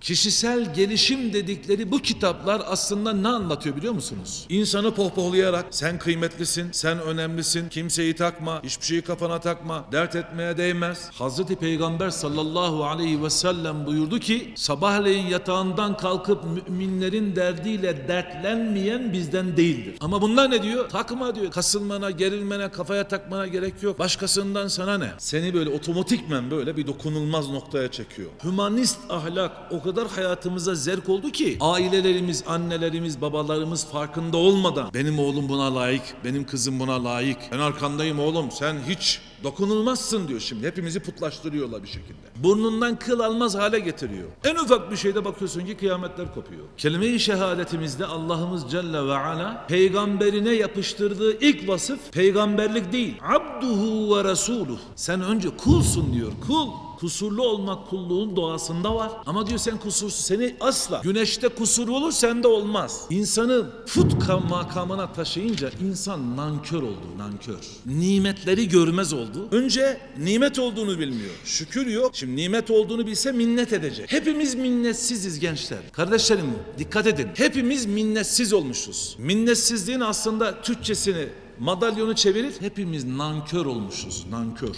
Kişisel gelişim dedikleri bu kitaplar aslında ne anlatıyor biliyor musunuz? İnsanı pohpohlayarak sen kıymetlisin, sen önemlisin, kimseyi takma, hiçbir şeyi kafana takma, dert etmeye değmez. Hazreti Peygamber sallallahu aleyhi ve sellem buyurdu ki sabahleyin yatağından kalkıp müminlerin derdiyle dertlenmeyen bizden değildir. Ama bunlar ne diyor? Takma diyor. Kasılmana, gerilmene, kafaya takmana gerek yok. Başkasından sana ne? Seni böyle otomatikmen böyle bir dokunulmaz noktaya çekiyor. Hümanist ahlak o kadar hayatımıza zerk oldu ki ailelerimiz, annelerimiz, babalarımız farkında olmadan benim oğlum buna layık, benim kızım buna layık. Ben arkandayım oğlum sen hiç dokunulmazsın diyor şimdi. Hepimizi putlaştırıyorlar bir şekilde. Burnundan kıl almaz hale getiriyor. En ufak bir şeyde bakıyorsun ki kıyametler kopuyor. Kelime-i şehadetimizde Allah'ımız Celle ve Ala peygamberine yapıştırdığı ilk vasıf peygamberlik değil. Abduhu ve resuluh. Sen önce kulsun diyor. Kul. Kusurlu olmak kulluğun doğasında var. Ama diyor sen kusursuz. Seni asla. Güneşte kusur olur sende olmaz. İnsanı fut kam- makamına taşıyınca insan nankör oldu. Nankör. Nimetleri görmez oldu. Önce nimet olduğunu bilmiyor. Şükür yok. Şimdi nimet olduğunu bilse minnet edecek. Hepimiz minnetsiziz gençler. Kardeşlerim dikkat edin. Hepimiz minnetsiz olmuşuz. Minnetsizliğin aslında Türkçesini madalyonu çevirir. Hepimiz nankör olmuşuz. Nankör.